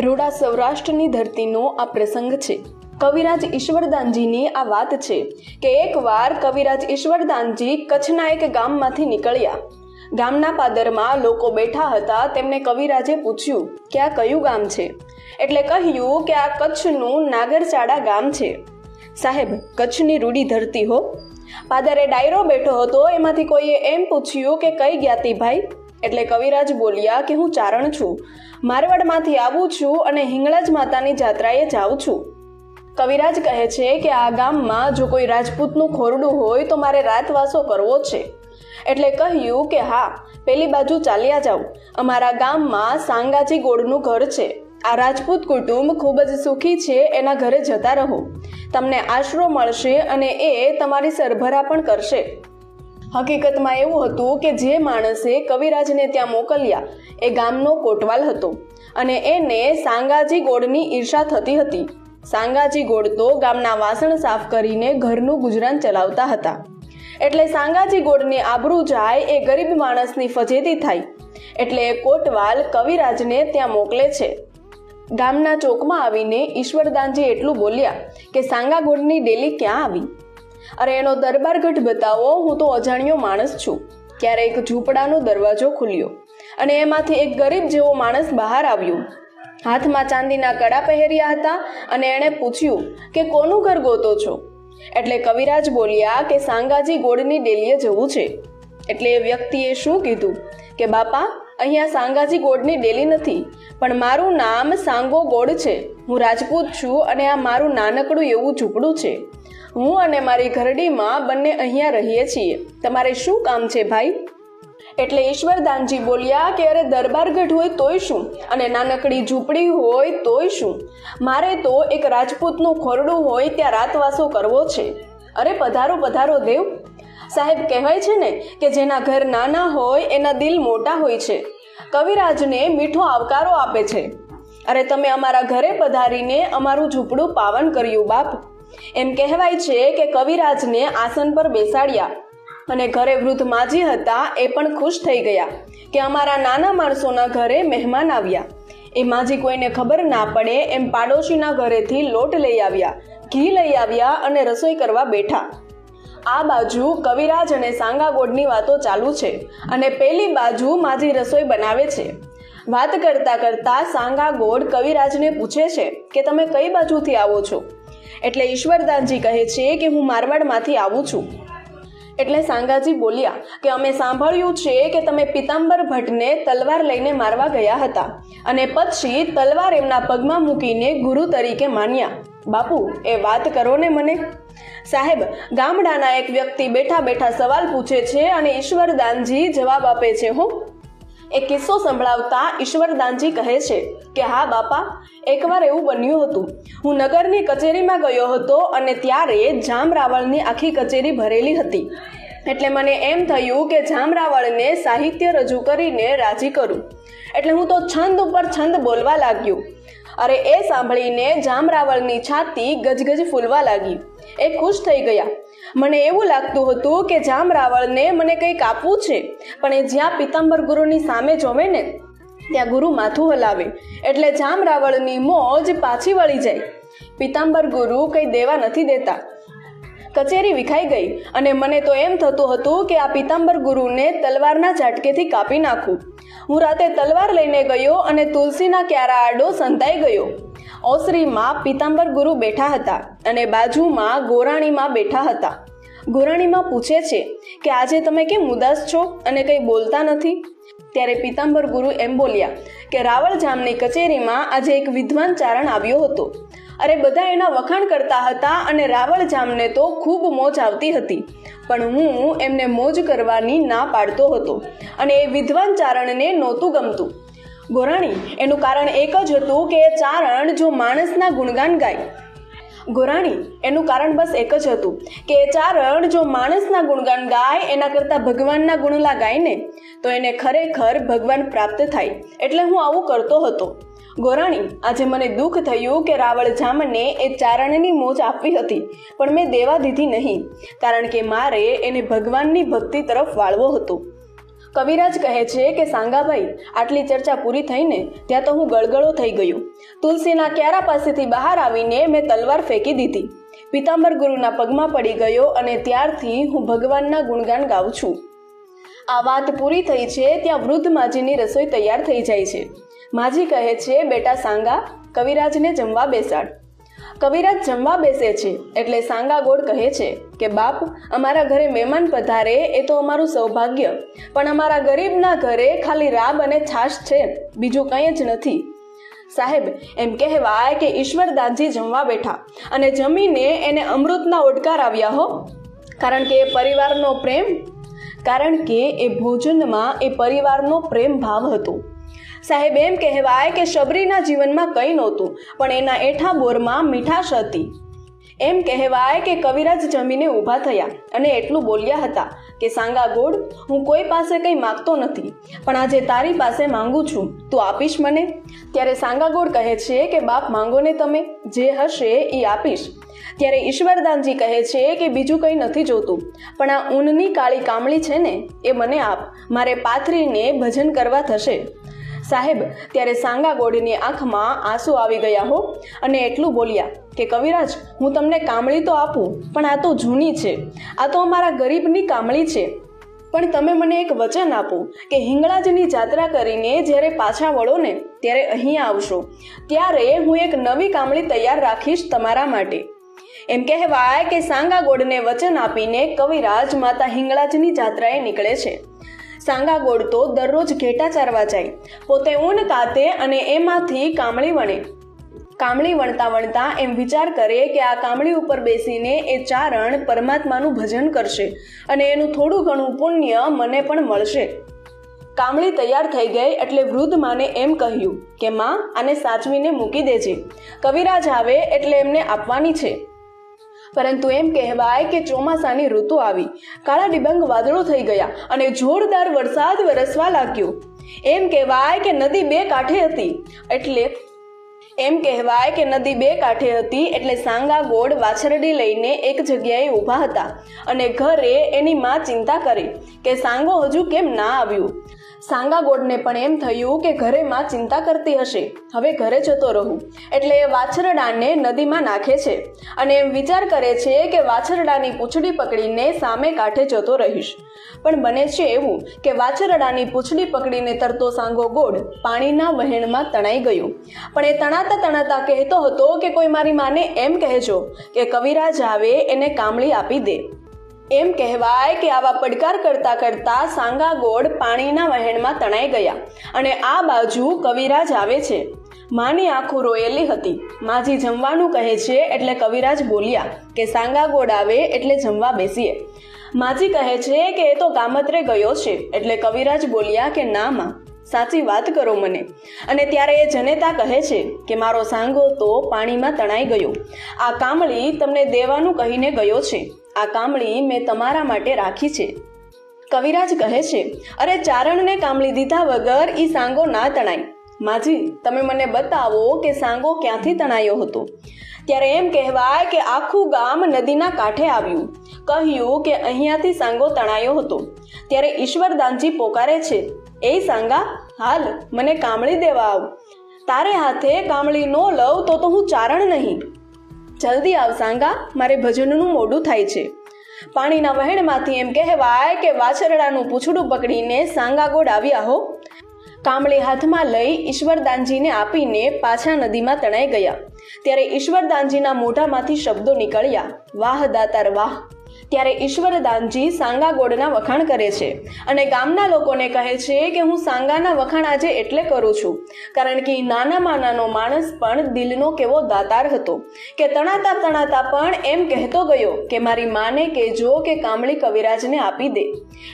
રૂડા સૌરાષ્ટ્રની ધરતીનો આ પ્રસંગ છે. કવિરાજ ઈશ્વરદાનજીની આ વાત છે કે એકવાર કવિરાજ ઈશ્વરદાનજી કચ્છના એક ગામમાંથી નીકળ્યા. ગામના પાદરમાં લોકો બેઠા હતા, તેમને કવિરાજે પૂછ્યું કે આ કયું ગામ છે? એટલે કહ્યું કે આ કચ્છનું નાગરચાડા ગામ છે. સાહેબ, કચ્છની રૂડી ધરતી હો. પાદરે ડાયરો બેઠો હતો, એમાંથી કોઈએ એમ પૂછ્યું કે કઈ જ્ઞાતિ ભાઈ એટલે કવિરાજ બોલ્યા કે, હું ચારણ છું. મારવાડમાંથી આવું છું અને હિંગળાજ માતાની જાત્રાએ જાઉં છું. કવિરાજ કહે છે કે આ ગામમાં જો કોઈ રાજપૂતનું ખોરડું હોય તો મારે રાતવાસો કરવો છે. એટલે કહ્યું કે હા, પેલી બાજુ ચાલ્યા જાઉં. અમારા ગામમાં સાંગાજી ગોળનું ઘર છે. આ રાજપૂત કુટુંબ ખૂબ જ સુખી છે, એના ઘરે જતા રહો. તમને આશરો મળશે અને એ તમારી સરભરા પણ કરશે. હકીકતમાં એવું હતું કે જે માણસે કવિરાજને ત્યાં મોકલ્યા એ ગામનો કોટવાલ હતો અને એને સાંગાજી ગોળની ઈર્ષા થતી હતી. સાંગાજી ગોળ તો ગામના વાસણ સાફ કરીને ઘરનું ગુજરાન ચલાવતા હતા. એટલે સાંગાજી ગોળની આબરૂ જાય એ ગરીબ માણસની ફજેતી થાય. એટલે કોટવાલ કવિરાજને ત્યાં મોકલે છે. ગામના ચોકમાં આવીને ઈશ્વરદાનજી એટલું બોલ્યા કે સાંગા ગોળની ડેલી ક્યાં આવી? અરે એનો દરબારગઢ બતાવો, હું તો અજાણ્યો માણસ છું. ત્યારે એક ઝૂંપડાનો દરવાજો ખુલ્યો અને એમાંથી એક ગરીબ જેવો માણસ બહાર આવ્યો. હાથમાં ચાંદીના કડા પહેર્યા હતા અને એણે પૂછ્યું કે, કોનું ઘર ગોતો છો? એટલે કવિરાજ બોલ્યા કે, સાંગાજી ગોળની ડેલીએ જવું છે. એટલે એ વ્યક્તિએ શું કીધું? કે, બાપા, અહીંયા સાંગાજી ગોળની ડેલી નથી, પણ મારું નામ સાંગો ગોળ છે. હું રાજપૂત છું અને આ મારું નાનકડું એવું ઝૂંપડું છે. હું અને મારી ઘરડીમાં બંને અહીંયા રહીએ છીએ. તમારે શું કામ છે ભાઈ? એટલે ઈશ્વરદાનજી બોલ્યા કે અરે દરબારગઢ હોય તોય શું? અને નાનકડી ઝૂંપડી હોય તોય શું? મારે તો એક રાજપૂતનું ખોરડું હોય ત્યાં રાતવાસો કરવો છે. અરે પધારો પધારો દેવ. સાહેબ કહેવાય છે ને કે જેના ઘર નાના હોય, એના દિલ મોટા હોય છે. કવિરાજને મીઠો આવકારો આપે છે. અરે તમે અમારા ઘરે પધારીને અમારું ઝૂંપડું પાવન કર્યું બાપ. એમ કહેવાય છે કે કવિરાજને આસન પર બેસાડ્યા અને ઘરે વૃદ્ધ માજી હતા એ પણ ખુશ થઈ ગયા કે અમારા નાના માણસોના ઘરે મહેમાન આવ્યા. એ માજી કોઈને ખબર ના પડે એમ પાડોશીના ઘરેથી લોટ લઈ આવ્યા, ઘી લઈ આવ્યા અને રસોઈ કરવા બેઠા. આ બાજુ કવિરાજ અને સાંગાગોડની વાતો ચાલુ છે અને પેલી બાજુ માજી રસોઈ બનાવે છે. વાત કરતા કરતા સાંગાગોડ કવિરાજને પૂછે છે કે તમે કઈ બાજુથી આવો છો? એટલે ઈશ્વરદાનજી કહે છે કે હું મારવાડમાંથી આવું છું. એટલે સાંગાજી બોલ્યા કે અમે સાંભળ્યું છે કે તમે પિતાંબર ભટ્ટને તલવાર લઈને મારવા ગયા હતા અને પછી તલવાર એમના પગમાં મૂકીને ગુરુ તરીકે માન્યા. બાપુ, એ વાત કરો ને મને. સાહેબ, ગામડાના એક વ્યક્તિ બેઠા બેઠા સવાલ પૂછે છે અને ઈશ્વરદાનજી જવાબ આપે છે, હો. એ કિસ્સો સંભળાવતા ઈશ્વરદાનજી કહે છે કે, હા, બાપા, એકવાર એવું બન્યું હતું. હું નગરની કચેરીમાં ગયો હતો અને ત્યારે જામ રાવળની આખી કચેરી ભરેલી હતી. એટલે મને એમ થયું કે જામ રાવળને સાહિત્ય રજૂ કરીને રાજી કરું. એટલે હું તો છંદ ઉપર છંદ બોલવા લાગ્યો. અરે, એ સાંભળીને જામ રાવળની છાતી ગજગજ ફૂલવા લાગી. એ ખુશ થઈ ગયા. મને એવું લાગતું હતું કે જામ રાવળને મને કંઈક આપવું છે, પણ એ જ્યાં પિતાંબર ગુરુની સામે જોવે ને, ત્યાં ગુરુ માથું હલાવે, એટલે જામ રાવળની મોજ પાછી વળી જાય. પિતાંબર ગુરુ કંઈ દેવા નથી દેતા. કચેરી વિખાઈ ગઈ અને મને તો એમ થતું હતું કે આ પિતાંબર ગુરુને તલવારના ઝાટકેથી કાપી નાખું. હું રાતે તલવાર લઈને ગયો અને તુલસીના ક્યારા આડો સંતાઈ ગયો. ઓસરીમાં પિતાંબર ગુરુ બેઠા હતા અને બાજુમાં ગોરાણીમાં બેઠા હતા. ગોરાણીમાં પૂછે છે કે આજે તમે કેમ ઉદાસ છો અને કંઈ બોલતા નથી? ત્યારે પિતાંબર ગુરુ એમ બોલ્યા કે રાવળ જામની કચેરીમાં આજે એક વિદ્વાન ચારણ આવ્યો હતો. અરે બધા એના વખાણ કરતા હતા અને રાવળ જામને તો ખૂબ મોજ આવતી હતી. પણ હું એમને મોજ કરવાની ના પાડતો હતો અને એ વિદ્વાન ચારણને નહોતું ગમતું. ગોરાણી. એનું કારણ એક જ હતું કે ચારણ જો માણસના ગુણગાન ગાય. ગોરાણી, એનું કારણ બસ એક જ હતું કે ચારણ જો માણસના ગુણગાન ગાય, એના કરતાં ભગવાનના ગુણલા ગાય ને તો એને ખરેખર ભગવાન પ્રાપ્ત થાય. એટલે હું આવું કરતો હતો. ગોરાણી, આજે મને દુઃખ થયું કે રાવળ જામને એ ચારણની મોજ આપવી હતી, પણ મેં દેવા દીધી નહીં, કારણ કે મારે એને ભગવાનની ભક્તિ તરફ વાળવો હતો. કવિરાજ કહે છે કે, સાંગાભાઈ, આટલી ચર્ચા પૂરી થઈને ત્યાં તો હું ગળગળો થઈ ગયું. તુલસીના ક્યારા પાસેથી બહાર આવીને મેં તલવાર ફેંકી દીધી. પિતાંબર ગુરુના પગમાં પડી ગયો અને ત્યારથી હું ભગવાનના ગુણગાન ગાઉં છું. આ વાત પૂરી થઈ છે ત્યાં વૃદ્ધ માજીની રસોઈ તૈયાર થઈ જાય છે. માજી કહે છે, બેટા સાંગા, કવિરાજને જમવા બેસાડ. કવિરાજ જમવા બેસે છે એટલે સાંગા ગોળ કહે છે કે, બાપ, અમારા ઘરે મહેમાન પધારે એ તો અમારું સૌભાગ્ય. પણ અમારા ગરીબના ઘરે ખાલી રાબ અને છાશ છે. બીજું કંઈ જ નથી. સાહેબ, એમ કહેવાય કે ઈશ્વરદાસજી જમવા બેઠા અને જમીને એને અમૃતના ઓડકાર આવ્યા હો. કારણ કે એ પરિવારનો પ્રેમ? કારણ કે એ ભોજનમાં એ પરિવારનો પ્રેમ ભાવ હતો. સાહેબ એમ કહેવાય કે શબરીના જીવનમાં કંઈ નહોતું, પણ એના એઠા બોરમાં મીઠાશ હતી. એમ કહેવાય કે કવિરાજ જમીને ઊભા થયા અને એટલું બોલ્યા હતા કે, સાંગા ગોળ, હું કોઈ પાસે કંઈ માગતો નથી, પણ આજે તારી પાસે માંગુ છું, તું આપીશ મને? ત્યારે સાંગા ગોળ કહે છે કે, બાપ, માંગો ને તમે, જે હશે એ આપીશ. ત્યારે ઈશ્વરદાનજી કહે છે કે, બીજું કંઈ નથી જોતું, પણ આ ઊનની કાળી કામળી છે ને, એ મને આપ, મારે પાથરીને ભજન કરવા થશે. સાહેબ, ત્યારે સાંગા ગોળની આંખમાં આંસુ આવી ગયા હો. અને એટલું બોલ્યા કે, કવિરાજ, હું તમને કામળી તો આપું, પણ આ તો જૂની છે. આ તો અમારા ગરીબની કામળી છે. પણ તમે મને એક વચન આપો કે, હિંગળાજની જાત્રા કરીને જ્યારે પાછા વળો ને, ત્યારે અહીંયા આવશો. ત્યારે હું એક નવી કામળી તૈયાર રાખીશ તમારા માટે. એમ કહેવાય કે સાંગા ગોડને વચન આપીને કવિરાજ માતા હિંગળાજની જાત્રાએ નીકળે છે. સાંગા ગોળ તો દરરોજ ઘેટા ચારવા જાય. પોતે ઊન કાતે અને એમાંથી કામળી વણે. કામળી વણતા વણતા એમ વિચાર કરે કે આ કામળી ઉપર બેસીને એ ચારણ પરમાત્માનું ભજન કરશે અને એનું થોડું ઘણું પુણ્ય મને પણ મળશે. કામળી તૈયાર થઈ ગઈ એટલે વૃદ્ધ માને એમ કહ્યું કે, માં, આને સાચવીને મૂકી દેજે. કવિરાજ આવે એટલે એમને આપવાની છે. પરંતુ એમ કહેવાય કે ચોમાસાની ઋતુ આવી. કાળા ડિબંગ વાદળો થઈ ગયા અને જોરદાર વરસાદ વરસવા લાગ્યો. એમ કહેવાય કે નદી બે કાંઠે હતી. એટલે એમ કહેવાય કે નદી બે કાંઠે હતી એટલે સાંગા ગોળ વાછરડી લઈને એક જગ્યાએ ઊભા હતા અને ઘરે એની માં ચિંતા કરી કે સાંગો હજુ કેમ ના આવ્યું. સાંગા ગોડને પણ એમ થયું કે ઘરે માં ચિંતા કરતી હશે. હવે ઘરે જતો રહું. એટલે વાછરડાને નદીમાં નાખે છે. અને એમ વિચાર કરે છે કે વાછરડાની પૂંછડી પકડીને સામે કાંઠે જતો રહીશ. પણ બને છે એવું કે વાછરડાની પૂંછડી પકડીને તરતો સાંગો ગોળ પાણીના વહેણમાં તણાઈ ગયો. પણ એ તણાતા તણાતા કહેતો હતો કે કોઈ મારી માને એમ કહેજો કે કવિરાજ આવે એને કામળી આપી દે. એમ કહેવાય કે આવા પડકાર કરતા કરતા સાંગા ગોળ પાણીના વહેણમાં તણાઈ ગયા અને આ બાજુ કવિરાજ આવે છે. માની આંખો રોયેલી હતી. માજી જમવાનું કહે છે એટલે કવિરાજ બોલ્યા કે સાંગા ગોળ આવે એટલે જમવા બેસીએ. માજી કહે છે કે એ તો ગામત્રે ગયો છે એટલે કવિરાજ બોલ્યા કે ના માં. સાચી વાત કરો મને. અને ત્યારે એ જનેતા કહે છે કે, મારો સાંગો તો પાણીમાં તણાઈ ગયો. આ કામળી તમને દેવાનું કહીને ગયો છે. આ કામળી મેં તમારા માટે રાખી છે. કવિરાજ કહે છે, અરે ચારણને કામળી દીધા વગર ઈ સાંગો ના તણાય. માજી, તમે મને બતાવો કે સાંગો ક્યાંથી તણાયો હતો. ત્યારે એમ કહેવાય કે આખું ગામ નદીના કાંઠે આવ્યું. કહ્યું કે, અહીંયાથી સાંગો તણાયો હતો. ત્યારે ઈશ્વરદાનજી પોકારે છે એ સાંગા, હાલ, મને કામળી દેવા આવ. તારે હાથે કામળી નો લઉં તો તો હું ચારણ નહીં. જલ્દી આવ સાંગા, મારે ભજનનું મોડું થાય છે. પાણીના વહેણમાંથી એમ કહેવાય કે વાછરડાનું પૂંછડું પકડીને સાંગાગોડ આવ્યા હો. કામળી હાથમાં લઈ ઈશ્વરદાનજીને આપીને પાછા નદીમાં તણાઈ ગયા. ત્યારે ઈશ્વરદાનજીના મોઢામાંથી શબ્દો નીકળ્યા. વાહ દાતાર, વાહ. ત્યારે ઈશ્વરદાનજી સાંગા ગોળના વખાણ કરે છે. અને ગામના લોકોને કહે છે કે હું સાંગાના વખાણ આજે એટલે કરું છું. કારણ કે નાનામાં નાનો માણસ પણ દિલનો કેવો દાતાર હતો. કે તણાતા તણાતા પણ એમ કહેતો ગયો કે મારી માને કહેજો કે કામળી કવિરાજને આપી દે.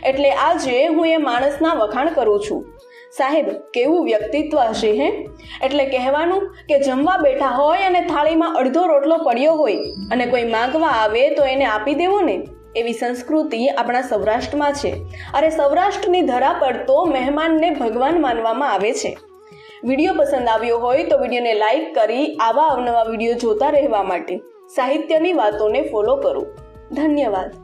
એટલે આજે હું એ માણસના વખાણ કરું છું. સાહેબ, કેવું વ્યક્તિત્વ હશે, હે? એટલે કહેવાનું કે જમવા બેઠા હોય અને થાળીમાં અડધો રોટલો પડ્યો હોય અને કોઈ માંગવા આવે તો એને આપી દેવો ને? એવી સંસ્કૃતિ આપણા સૌરાષ્ટ્રમાં છે. અરે સૌરાષ્ટ્રની ધરા પર તો મહેમાનને ભગવાન માનવામાં આવે છે. વીડિયો પસંદ આવ્યો હોય તો વિડીયોને લાઈક કરી આવા અવનવા વીડિયો જોતા રહેવા માટે સાહિત્યની વાતોને ફોલો કરો. ધન્યવાદ.